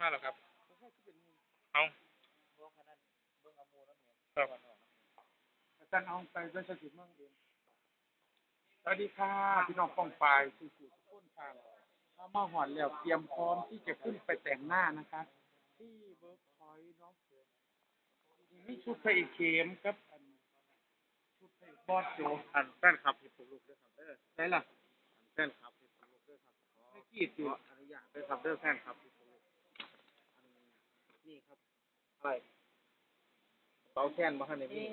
มาแล้วครับ เอาครับอาจารย์เอาไปด้วยสถิตเมืองเองสวัสดีค่ะพี่น้องป้องปายสู่สู่ทุกคนค่ะถ้ามาหอนแล้วเตรียมพร้อมที่จะขึ้นไปแต่งหน้านะคะ ที่เบิร์กพอยต์เนาะมีชุดพระเอกเข้มกับอันชุดพระเอกบอสโจอันแฟนคลับเห็นผมลูกด้วยครับเด้อได้ล่ะอันแฟนคลับเห็นผมลูกด้วยครับขอไม่กี่ขสิออนุญาตด้วยครับเด้อแฟนคลับเห็นผมลูกอัน นี่ครับอะไรเป๋าแค้นมาให้ในนี้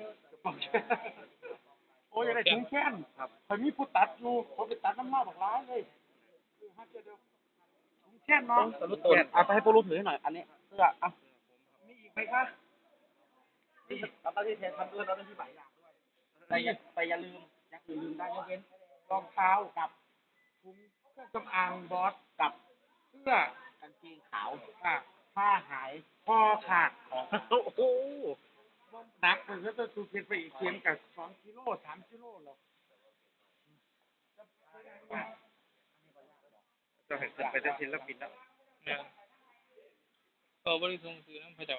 โอ้ยอยากได้ถึงแค้นครับคอยมีผู้ตัดอยู่เขาไปตัดน้ำมาบอกร้ายเลยเออฮัทเจอเดียวถึงแค้นเนาะตะลุตนเอาไปให้ปูรู้ถือให้หน่อย อันนี้เสื้ออะมีอีกไหมคะนี่รับหน้าที่แทนทำด้วยรับหน้าที่หลายอย่างด้วยแต่อย่าแต่อย่าลืมอย่างอื่นลืมได้ยกเว้นรองเท้ากับถุงเครื่องสำอางบอสกับเสื้อกางเกงขาวค่ะ ผ้าหายคอขาดโอ้โหหนักมันก็จะสูเพียนไปอีกเคียงกับสองกิโลสามกิโลหรอกจะเห็นเป็นไปได้ศิลปินแล้วเนี่ยก็บริสุทธิ์คือน้ำพระเจ้า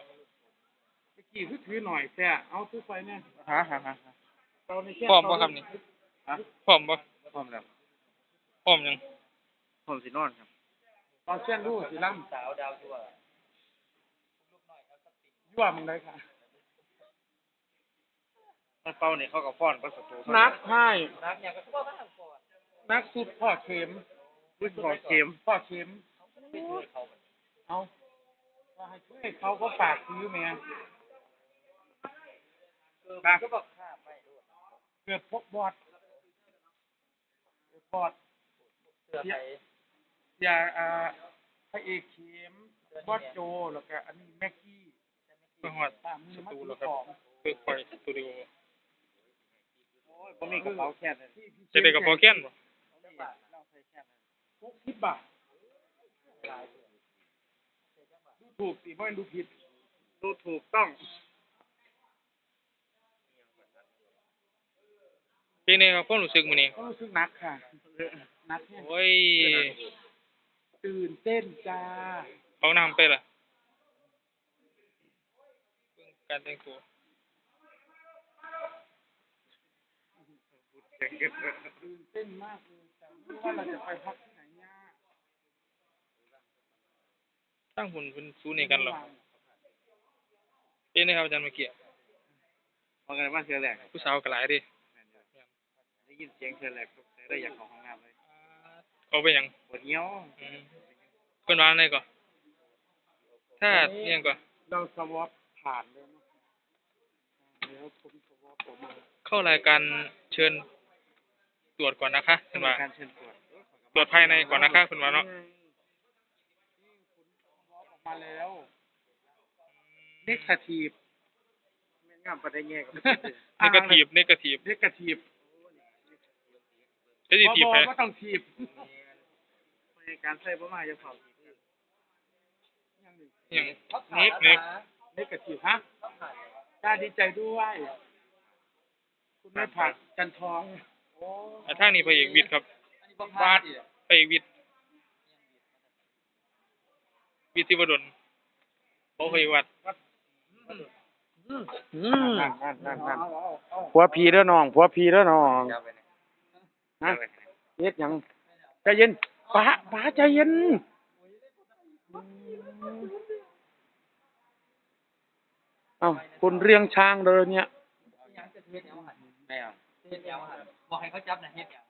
ตะกี้คือถือหน่อยแค่เอาซื้อไปเนี่ยฮะฮะฮะเราในแค่พร้อมบ่ครับนี่ฮะพร้อมบ่พร้อมแล้วพร้อมยังพร้อมสินอนครับตอนเช่นรู้สิล่ำสาวดาวทั่ว ยั่วมึงเลยค่ะ มันเป้าเนี่ยเขากับฟ้อนก็สตูนักให้ นักเนี่ยก็ว่าบ้างก่อนนักสุดพ่อเข็มรุ่นของเข็มพ่อเข็มเอาว่าให้ช่วยเขาก็ฝากซื้อแม่นักก็บอกข้าไปด้วยเกือบพกบอดเกือบบอด เสื้อไทยยาอ่าพระเอกเข็มบอสโจแล้วก็อันนี้แม็กกี้ เพื่อหอดตามมือมาสตูถืแล้อวครับของเพื่อคอยสตูดิโอโอ้ยผมมีกระเป๋าแค่นั้นที่พี่จะได้กับพอแก้นบ่เราใส่แค่นั้นหกสิบบาทดูถูกสิเพราะมันดูผิด ดูถูกต้องเป็นไงครับความรู้สึกมื้อนี้ก็รู้สึกหนักค่ะหนักเนี่ยโอ้ยตื่นเต้นจ้าเอาน้ำไปล่ะเบิ่ง การแต่งตัวตื่นเต้นมากเลยแต่ไม่รู้ว่าเราจะไปพักที่ไหนเนี่ยตั้งหุ่นเป็นซูนี่กันเหรอเป็นไงครับอาจารย์เมื่อกี้พอกันว่าเชือแหลกผู้สาวก็หลายเดิได้ยินเสียงเชือแหลกตกใจได้อยากเข้าห้องน้ำเลยเอาไปหยังปวดเงี้ยวอืมเพิ่นว่าอันไหนก่อนถ้าเรียงก่อนเราสวอปผ่านเลย เนาะแล้วผมสวอปออกมาเข้ารายการเชิญตรวจก่อนนะคะเพิ่นว่าการเชิญตรวจตรวจภายในก่อนนะคะเพิ่นว่าเนาะออกมาแล้วเนกาทีฟไม่งามประเด็นแง่กับนกาทีฟนกาทีฟเนกาทีฟจะสิทีฟบไปอก็ต้องทีฟการใส่ประมาณจะเผาอย่างนิกนิกเนกาทีฟฮะ กล้าดีใจด้วย คุณไม่ผักจันทองอะทางนี้พระเอกวิทย์ครับวาดพระเอกวิทย์วิทย์ศิวดลบ่เคยวัดนั่นนั่นนั่นนั่นผัวพีเด้อน้องผัวพีเด้อน้องฮะเฮ็ดหยังใจเย็นป้าป้าใจเย็น เอ้าคนเรียงช้างเลยเนี่ยแม่บอกใครเขาจับนะเฮียเดียว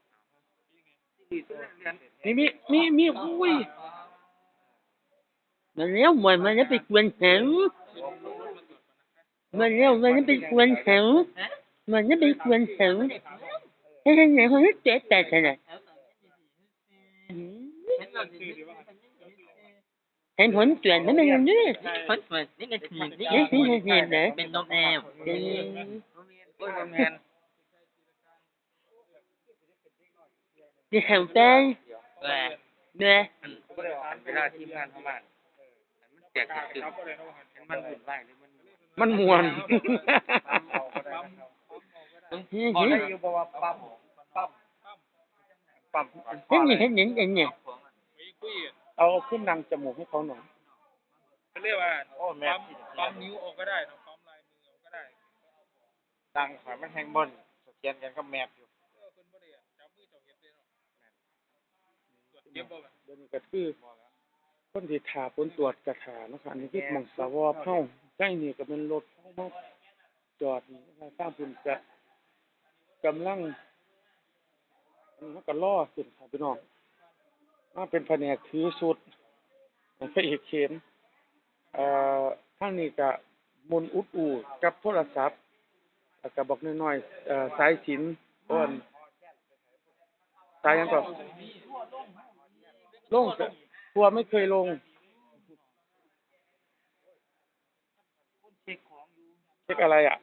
มีมีมีมีอุ้ยมันเลี้ยวเหมือนมันจะไปกวนแขงมันเลี้ยวมันจะไปกวนแขงมันจะไปกวนแขงให้ไหนไงเขาเจ็บแต่ขนาด อว thì โอ้ยบ่แมน thì hậu tay แหละ nè บ่ได้ว่าเวลาทีมงานเข้ามามันแตกตื่นมันวุ่นวายหรือมันมันม่วน Thế พอได้ gì อยู่บ่ว่าปั๊มปั๊มปั๊ม thế gì thế nhìn nhìn nhỉ เอาขึ้นดังจมูกให้เขาหน่อยเรียกว่าโอ้แม่ปั๊มปั๊มนิ้วออกก็ได้เนาะปั๊มลายมือออกก็ได้ดังข่อยมันแฮงบนสแกนกันก็แมปอยู่เออคนบ่ได้อะจับมือเจ้าเฮ็ดเลยเนาะตรวจเก็บบ่แบบเดี๋ยวนี้ก็คือคนที่ถาผลตรวจกระถาเนาะค่ะอันนี้คือหมองสวอเฮาใกล้นี่ก็เป็นรถเฮามาจอดนี่นะคะสร้างพุ่นจะกำลังอันนี้เขาก็ล่อขึ้นค่ะพี่น้อง มาเป็นแผนกถือสุดพระเอกเข็มเอ่อทางนี้ก็มุนอุดอูกับโทรศัพท์แล้วก็บอกน้อยๆเอ่อสายสินอ้นสายหยังก็ลงแต่ทัวไม่เคยลง เช็คอะไรอะ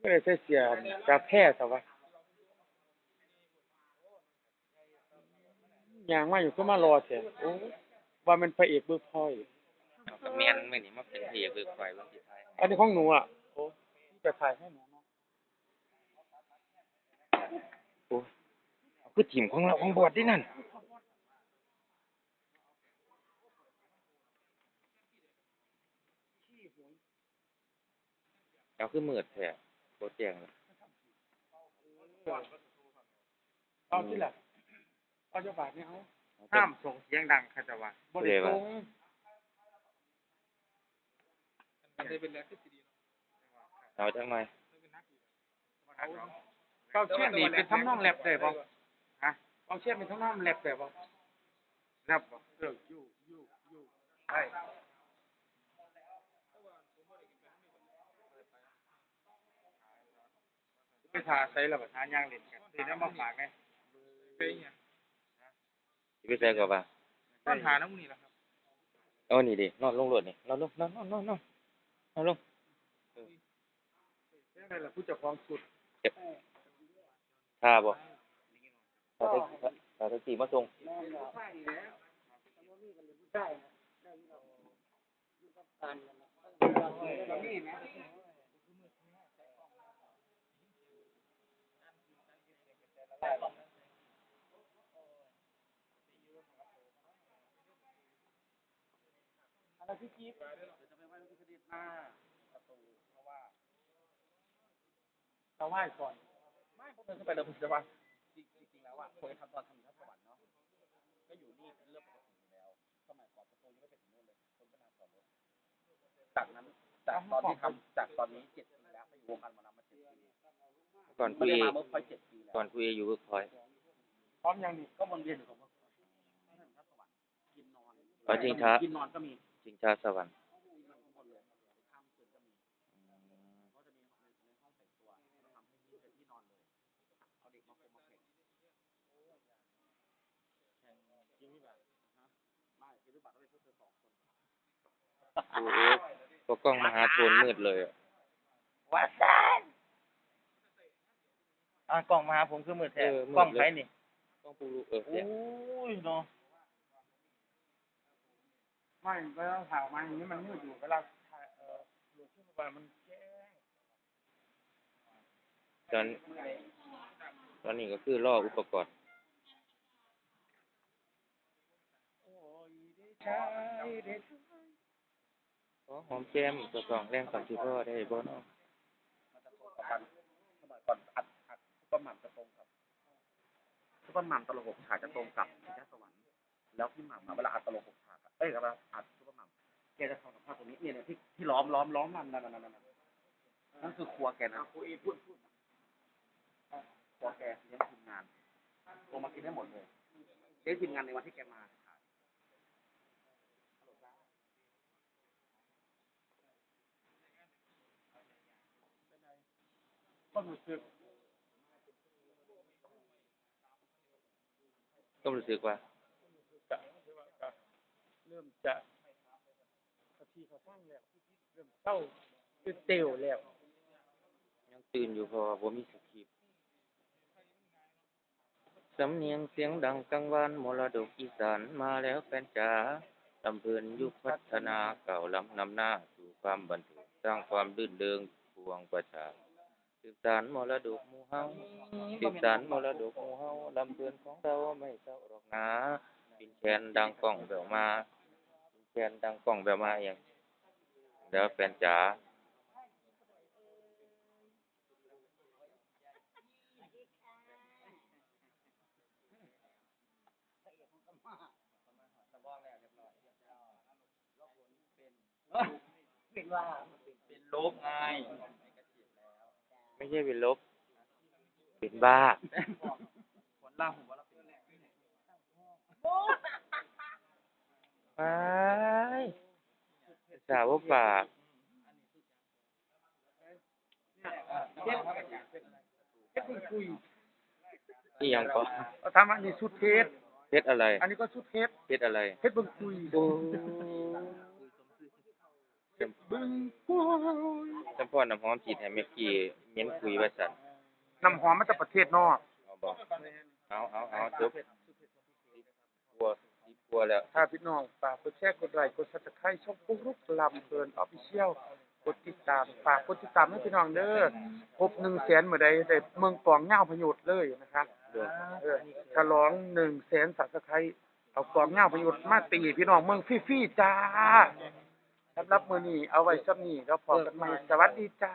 ก็เลยใช้เสียกาแพทย์แต่ว่าอ ย่างมาอยู่ก็มารอเถอะโอ้ว่ามันพระเอกเบิกพลอย ก็แม่นมื้อนี้มาเป็นพระเอกเบิกไฟเบิ่งสิท้ายอันนี้ของหนูอะโอ้ที่จะถ่ายให้หนูเนาะคือทีมของเราของบอดดินั่นเอาคือมืดแท้บ่แจ้งเลย เอาที่ละ เอาเจ้าบาทเนี่ยเอาห้าห้ามมส่งเสียงดังค่ะจะว่าบริสุทธิ์มันได้เป็นแล้วที่สิดีเนาะเอาจังหน่อยเก้าเชี่ยนนี่เป็นทำนองแรปได้ป่ะฮะเก้าเชี่ยนเป็นทำนองแรปได้ป่ะแรปป่ะเออยูยูยูใช่ไปทาใส่แล้วก็ทาย่างเล่นกันเดี๋ยวมาฝากไงเป็นหยัง สิไปใส่ก็ว่าตอนหาน้ำมูนี่ล่ะครับเอานี่ดินอนลงรถนี่นอนลงนอนนอนนอนนอนนอนลงเรื่องอะไรล่ะผู้เจ้าของสุดท่าบ่ถ้าแท็กซี่ถ้า แท็กซี่มาส่งเราไหว้ก่อน ไม่ผมเดินเข้าไปเลยผมจะว่าจริงๆแล้วอะผมทำตอนทำอยู่ทัศวรรค์เนาะก็อยู่นี่เป็นเรื่องปกติอยู่แล้วสมัยก่อนประตูยังไม่เป็นถึงนู่นเลยคนก็นานจอดรถจากนั้นจากตอนที่ทำจากตอนนี้เจ็ดปีแล้วไปอยู่วงการหมอลำมาเจ็ดปีก่อนไม่คุยได้มาเมื่อพอยเจ็ดปีแล้วก่อนคุยอยู่เวิร์กพอยต์พร้อมยังนี่ก็วนเวียนอยู่กับเมื่อพอยทัศวรรค์กินนอนเอาจริงช้ากินนอนก็มี ชิงชาสวรรค์กินนอนทั้งหมดเลยข้ามคืนก็มีก็จะมีในห้องแต่งตัวทำให้ที่เป็นที่นอนเลยเอาเด็กมาคงมาแข่งแข่งกินวิบัติฮะไม่กินวิบัติต้องเป็นพวกเธอสองคนโอ้โหพอกล้องมาหาโทนมืดเลยอะว่าซ่านอ่ากล่องมาหาผมคือมือแทนกล้องใครนี่ กล้องปูรูเออโอ้เนี่ยยเนาะ ไม่เวลาถ่ายมาอย่างนี้มันมืดอยู่เวลาถ่ายเอ่อหลุดขึ้นมามันแจ้งตอนตอนนี้ก็คือรออุปกรณ์ขอหอมแก้มตัวกล่องแรงก่อนที่พ่อได้บ่เนาะมันจะตรงกับกันสมัยก่อนอัดอัดซุปเปอร์หม่ำจะตรงกับซุปเปอร์หม่ำตลกหกฉากจะตรงกับพิชาสวรรค์แล้วพี่หม่ำอะเวลาอัดตลกหก ฉากอะเอ้ยเวลาอัดซุปเปอร์หม่ำแกจะทำกับข้าวตรงนี้เนี่ยเนี่ยที่ที่ล้อมล้อมล้อมนั่นนั่นนั่นนั่นนั่นคือครัวแกนะครัวพูดพูดครัวแกเลี้ยงทีมงานลงมากินได้หมดเลยเลี้ยงทีมงานในวันที่แกมาถ่ายก็รู้สึกก็รู้สึกว่า เริ่มจะกะทิเขาสร้างแล้วเริ่มเศร้าคือเตียวแล้ว ยังตื่นอยู่เพราะว่าบ่มีสคริปต์สำเนียงเสียงดังกังวานมรดกอีสานมาแล้วแฟนจ๋าลำเพลินยุคพัฒนาเก่าล้ำนำหน้าสู่ความบันเทิงสร้างความรื่นเริงพวงประชาสืบสานมรดกหมู่เฮาสืบสานมรดกหมู่เฮาลำเพลินของเราไม่เศร้าหรอกนะปินแคนดังก้องแววมา แคแฟนดังกล้องแบบมาเองแล้วแฟนจ๋าเป็นลบไง ไม่ใช่เป็นลบ เป็นบ้าคนล่าผมว่าเราเป็น ไปสาวปากเฮ็ดเบิ่งคุยนี่ยังก็เอาทำอันนี้สุดเทสเฮ็ดอะไรอันนี้ก็สุดเทสเฮ็ดอะไรเฮ็ดเบิ่งคุยโอ้เบิ่งคุยจำพ่อน้ำหอมฉีดให้เมกกี้เม้นคุยว่าสั่นน้ำหอมมาจากประเทศนอกเอาบอกเอาเอาเอาจบกลัวสิก ลัวแล้ว ถ้าพี่น้องฝากกดแชร์กดไลค์กด Subscribe ช่องปุ๊กลุกลำเพลิน Official กดติดตามฝากกดติดตามให้พี่น้องเด้อครบ1แสนเมื่อใดได้เมืองกองเง้าพยุดเลยนะคะเออฉลอง1แสน Subscribe เอากองเง้าพยุดมาตีพี่น้องเมืองฟรีๆจ้าสำหรับมือนี้เอาไว้ซ้ำนี้แล้วพอกันใหม่สวัสดีจ้า